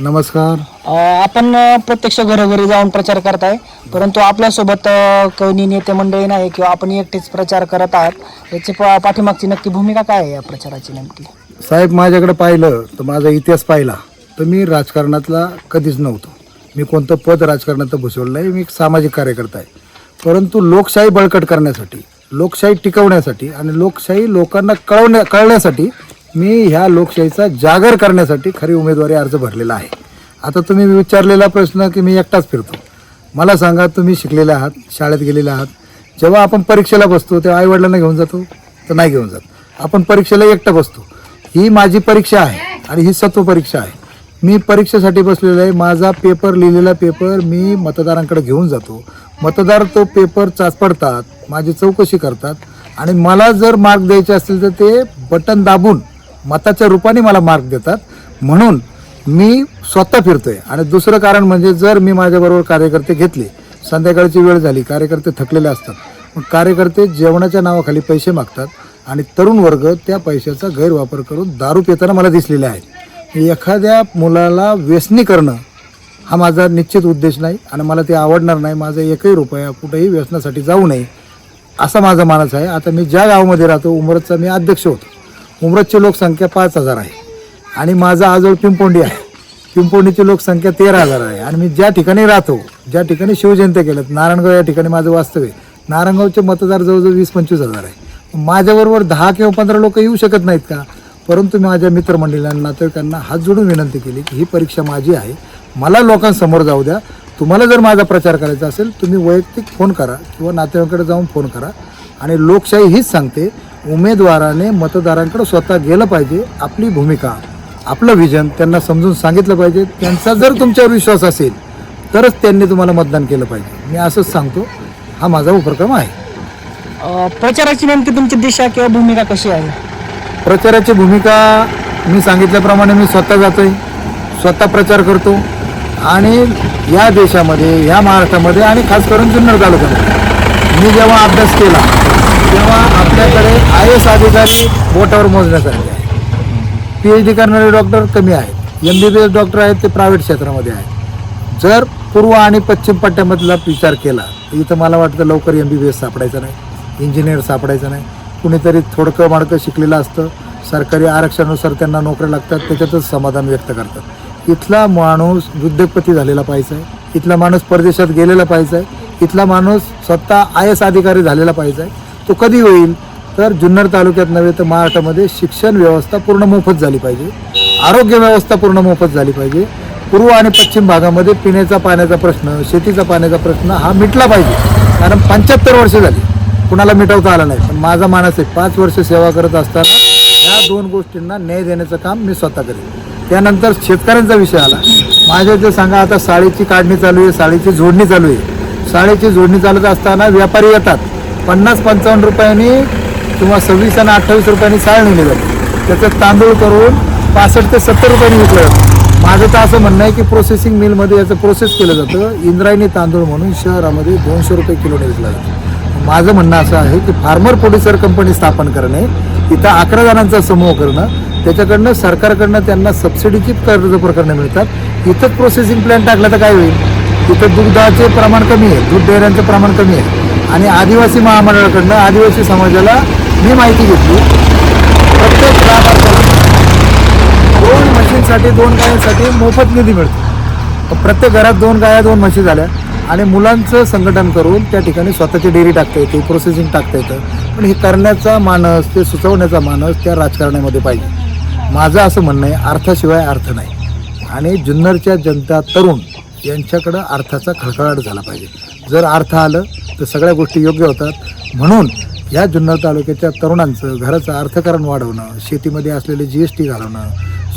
नमस्कार. अ, आपण अ, प्रत्यक्ष घरोघरी जाऊन प्रचार करताय परंतु आपल्यासोबत अ, कोणी नेते मंडळी नाही किंवा आपण एकटेच प्रचार करत आहात याची पा- पाठीमागची नक्की भूमिका काय आहे या प्रचाराची नेमकी? साहेब माझ्याकडे पाहिलं तर माझा इतिहास पाहिला तर मी राजकारणातला कधीच नव्हतो. मी कोणतं पद राजकारणात भूषवलं नाही मी एक सामाजिक कार्यकर्ता आहे. परंतु लोकशाही बळकट करण्यासाठी लोकशाही टिकवण्यासाठी आणि लोकशाही लोकांना कळवण्या कळण्यासाठी मी ह्या लोकशाहीचा जागर करण्यासाठी खरी उमेदवारी अर्ज भरलेला आहे. आता तुम्ही विचारलेला प्रश्न की मी एकटाच फिरतो. मला सांगा तुम्ही शिकलेले आहात शाळेत गेलेले आहात. जेव्हा आपण परीक्षेला बसतो तेव्हा आईवडिलांना घेऊन जातो तर नाही घेऊन जात. आपण परीक्षेला एकटं बसतो. ही माझी परीक्षा आहे आणि ही सत्व परीक्षा आहे. मी परीक्षेसाठी बसलेलो आहे. माझा पेपर लिहिलेला पेपर मी मतदारांकडे घेऊन जातो. मतदार तो पेपर चाचपडतात माझी चौकशी करतात आणि मला जर मार्क द्यायचे असतील तर ते बटन दाबून मताच्या रूपाने मला मार्क देतात. म्हणून मी स्वतः फिरतोय. आणि दुसरं कारण म्हणजे जर मी माझ्याबरोबर कार्यकर्ते घेतले संध्याकाळची वेळ झाली कार्यकर्ते थकलेले असतात मग कार्यकर्ते जेवणाच्या नावाखाली पैसे मागतात आणि तरुण वर्ग त्या पैशाचा गैरवापर करून दारू पिताना मला दिसलेले आहे एखाद्या मुलाला व्यसनी करणं हा माझा निश्चित उद्देश नाही आणि मला ते आवडणार नाही. माझा एकही रुपया कुठेही व्यसनासाठी जाऊ नये असा माझा मानस आहे. आता मी ज्या गावामध्ये राहतो उमरतचा मी अध्यक्ष होतो. उमरतची लोकसंख्या पाच हजार आहे. आणि माझा आजोळ पिंपोंडी आहे. पिंपोंडीची लोकसंख्या तेरा हजार आहे. आणि मी ज्या ठिकाणी राहतो ज्या ठिकाणी शिवजयंती केल्यात नारायणगाव या ठिकाणी माझं वास्तव्य आहे. नारायणगावचे मतदार जवळजवळ वीस पंचवीस हजार आहे. माझ्याबरोबर दहा किंवा पंधरा लोक येऊ शकत नाहीत का? परंतु मी माझ्या मित्रमंडळींना नातेवाईकांना हात जोडून विनंती केली की ही परीक्षा माझी आहे. मला लोकांसमोर जाऊ द्या. तुम्हाला जर माझा प्रचार करायचा असेल तुम्ही वैयक्तिक फोन करा किंवा नातेवाईकडे जाऊन फोन करा. आणि लोकशाही हीच सांगते उमेदवाराने मतदारांकडे स्वतः गेलं पाहिजे आपली भूमिका आपलं विजन त्यांना समजून सांगितलं पाहिजे. त्यांचा जर तुमच्यावर विश्वास असेल तरच त्यांनी तुम्हाला मतदान केलं पाहिजे. मी असंच सांगतो हा माझा उपक्रम आहे. प्रचाराची नेमकी तुमची दिशा किंवा भूमिका कशी आहे? प्रचाराची भूमिका मी सांगितल्याप्रमाणे मी स्वतः जातोय स्वतः प्रचार करतो. आणि या देशामध्ये या महाराष्ट्रामध्ये आणि खास करून जुन्नर तालुक्यामध्ये मी जेव्हा अभ्यास केला तेव्हा आपल्याकडे आय एस अधिकारी बोटावर मोजण्यासारखे आहे पी एच डी करणारे डॉक्टर कमी आहेत. M B B S doctor आहेत ते प्रायव्हेट क्षेत्रामध्ये आहेत. जर पूर्व आणि पश्चिम पट्ट्यामधला विचार केला तर इथं मला वाटतं लवकर एम बी बी एस सापडायचं नाही. इंजिनियर सापडायचं नाही. कुणीतरी थोडकं माडकं शिकलेलं असतं. सरकारी आरक्षणानुसार त्यांना नोकऱ्या लागतात त्याच्यातच समाधान व्यक्त करतात. इथला माणूस उद्योगपती झालेला पाहिजे आहे. इथला माणूस परदेशात गेलेला पाहिजे आहे. इथला माणूस स्वतः आय एस अधिकारी झालेला पाहिजे आहे. तो कधी होईल? तर जुन्नर तालुक्यात नव्हे तर महाराष्ट्रामध्ये शिक्षण व्यवस्था पूर्ण मोफत झाली पाहिजे. आरोग्य व्यवस्था पूर्ण मोफत झाली पाहिजे. पूर्व आणि पश्चिम भागामध्ये पिण्याचा पाण्याचा प्रश्न शेतीचा पाण्याचा प्रश्न हा मिटला पाहिजे. कारण पंच्याहत्तर वर्ष झाली. कुणाला मिटवता आला नाही. पण माझा मानस आहे पाच वर्ष सेवा करत असताना या दोन गोष्टींना न्याय देण्याचं काम मी स्वतः करेन. त्यानंतर शेतकऱ्यांचा विषय आला. माझ्या इथे सांगा आता साळीची काढणी चालू आहे साळीची जोडणी चालू आहे. साळीची जोडणी चालत असताना व्यापारी येतात. पन्नास पंचावन्न रुपयांनी किंवा सव्वीस आणि अठ्ठावीस रुपयांनी साळ नेली जाते त्याचं तांदूळ करून पासष्ट ते सत्तर रुपयांनी विकलं जातं. माझं तर असं म्हणणं आहे की प्रोसेसिंग मिलमध्ये याचं प्रोसेस केलं जातं. इंद्रायणी तांदूळ म्हणून शहरामध्ये दोनशे रुपये किलोने विकला जातो माझं म्हणणं असं आहे की फार्मर प्रोड्युसर कंपनी स्थापन करणे इथं अकरा जणांचा समूह करणं त्याच्याकडनं सरकारकडनं त्यांना सबसिडीची कर्ज प्रकरणं मिळतात. इथं प्रोसेसिंग प्लॅन टाकला तर काय होईल? इथं दुधाचे प्रमाण कमी आहे दूध डेअऱ्यांचं प्रमाण कमी आहे. आणि आदिवासी महामंडळाकडनं आदिवासी समाजाला मी माहिती घेतली. प्रत्येक लाभार्थ्याला दोन म्हशींसाठी दोन गायांसाठी मोफत निधी मिळतो. प्रत्येक घरात दोन गाया दोन म्हशी झाल्या आणि मुलांचं संघटन करून त्या ठिकाणी स्वतःची डेअरी टाकता येते प्रोसेसिंग टाकता येतं. पण हे करण्याचा मानस ते सुचवण्याचा मानस त्या राजकारणामध्ये पाहिजे. माझं असं म्हणणं आहे अर्थाशिवाय अर्थ नाही. आणि जुन्नरच्या जनता तरुण यांच्याकडं अर्थाचा खळखळाट झाला पाहिजे. जर अर्थ आलं तर सगळ्या गोष्टी योग्य होतात. म्हणून या जुन्नर तालुक्याच्या तरुणांचं घराचं अर्थकारण वाढवणं शेतीमध्ये असलेले जी एस टी घालवणं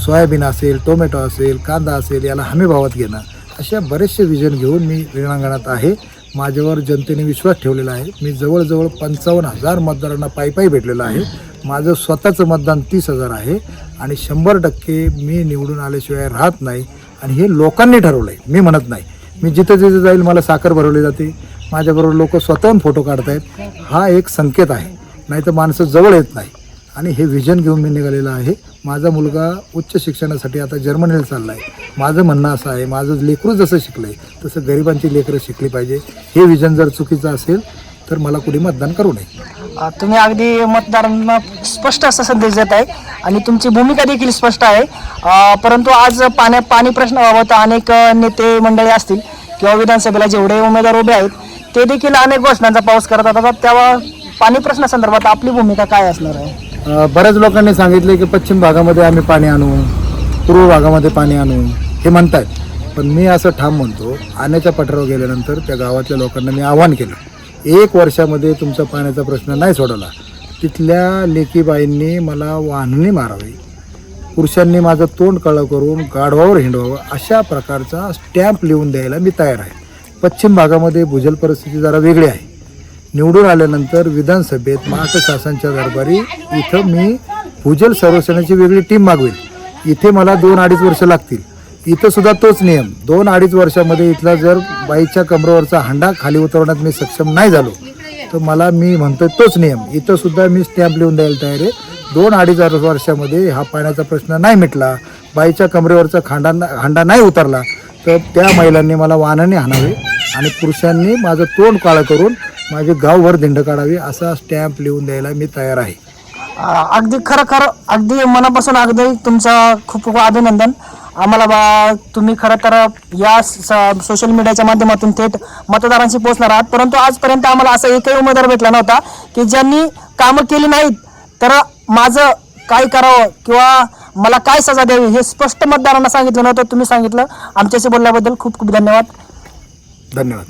सोयाबीन असेल टोमॅटो असेल कांदा असेल याला हमी भावात घेणं अशा बरेचसे विजन घेऊन मी रिणांगणात आहे. माझ्यावर जनतेने विश्वास ठेवलेला आहे. मी जवळजवळ पंचावन्न हजार मतदारांना पायी पायी भेटलेलं आहे. माझं स्वतःचं मतदान तीस हजार आहे आणि शंभर टक्के मी निवडून आल्याशिवाय राहत नाही आणि हे लोकांनी ठरवलं आहे मी म्हणत नाही. मी जिथं जिथं जाईल मला साखर भरवली जाते. माझ्याबरोबर लोक स्वतःहून फोटो काढतायत. हा एक संकेत आहे. नाही तर माणसं जवळ येत नाही. आणि हे विजन घेऊन मी निघालेलं आहे. माझा मुलगा उच्च शिक्षणासाठी आता जर्मनीला चालला आहे माझं म्हणणं असं आहे माझं लेकरू जसं शिकलं आहे तसं गरिबांची लेकरं शिकली पाहिजे. हे विजन जर चुकीचं असेल तर मला कुणी मतदान करू नये. अ, तुम्ही अगदी मतदारांना स्पष्ट असा संदेश देत आहे आणि तुमची भूमिका देखील स्पष्ट आहे. अ, परंतु आज पाण्या पाणी प्रश्नाबाबत अनेक अ, नेते मंडळी असतील किंवा विधानसभेला जेवढे उमेदवार उभे आहेत ते देखील अनेक घोषणांचा पाऊस करत असतात तेव्हा पाणी प्रश्नासंदर्भात आपली भूमिका काय असणार आहे? अ, बऱ्याच लोकांनी सांगितले की पश्चिम भागामध्ये आम्ही पाणी आणू पूर्व भागामध्ये पाणी आणू हे म्हणतायत. पण मी असं ठाम म्हणतो आण्याच्या पठारावर गेल्यानंतर त्या गावातल्या लोकांना मी आव्हान केलं. एक वर्षामध्ये तुमचा पाण्याचा प्रश्न नाही सोडवला. तिथल्या लेकीबाईंनी मला वाहनने मारावी. पुरुषांनी माझं तोंड कळं करून गाढवावर हिंडवावं अशा प्रकारचा स्टॅम्प लिहून द्यायला मी तयार आहे. पश्चिम भागामध्ये भूजल परिस्थिती जरा वेगळी आहे. निवडून आल्यानंतर विधानसभेत महाराष्ट्र शासनाच्या दरबारी इथं मी भूजल सर्वेक्षणाची वेगळी टीम मागवेल इथे मला दोन अडीच वर्ष लागतील. इथं सुद्धा तोच नियम. दोन अडीच वर्षामध्ये इथला जर बाईच्या कमरेवरचा हांडा खाली उतरवण्यात मी सक्षम नाही झालो तर मला मी म्हणतो तोच नियम. इथं सुद्धा मी स्टॅम्प लिहून द्यायला तयार आहे. दोन अडीच वर्षामध्ये हा पाण्याचा प्रश्न नाही मिटला बाईच्या कमरेवरचा खांडा हांडा नाही उतरला तर त्या महिलांनी मला वाहनाने हाणावे आणि पुरुषांनी माझं तोंड काळं करून माझे गावभर दिंड काढावी असा स्टॅम्प लिहून द्यायला मी तयार आहे. अगदी खरं खरं अगदी मनापासून अगदी तुमचा खूप खूप अभिनंदन. आम्हाला बा तुम्ही खरं तर या स- सोशल मीडियाच्या माध्यमातून थेट मतदारांशी पोहोचणार आहात. परंतु आजपर्यंत आम्हाला असा एकही उमेदवार भेटला नव्हता की ज्यांनी कामं केली नाहीत. तर माझं काय करावं किंवा मला काय सजा द्यावी हे स्पष्ट मतदारांना सांगितलं नव्हतं. तुम्ही सांगितलं. आमच्याशी बोलल्याबद्दल खूप खूप धन्यवाद. धन्यवाद.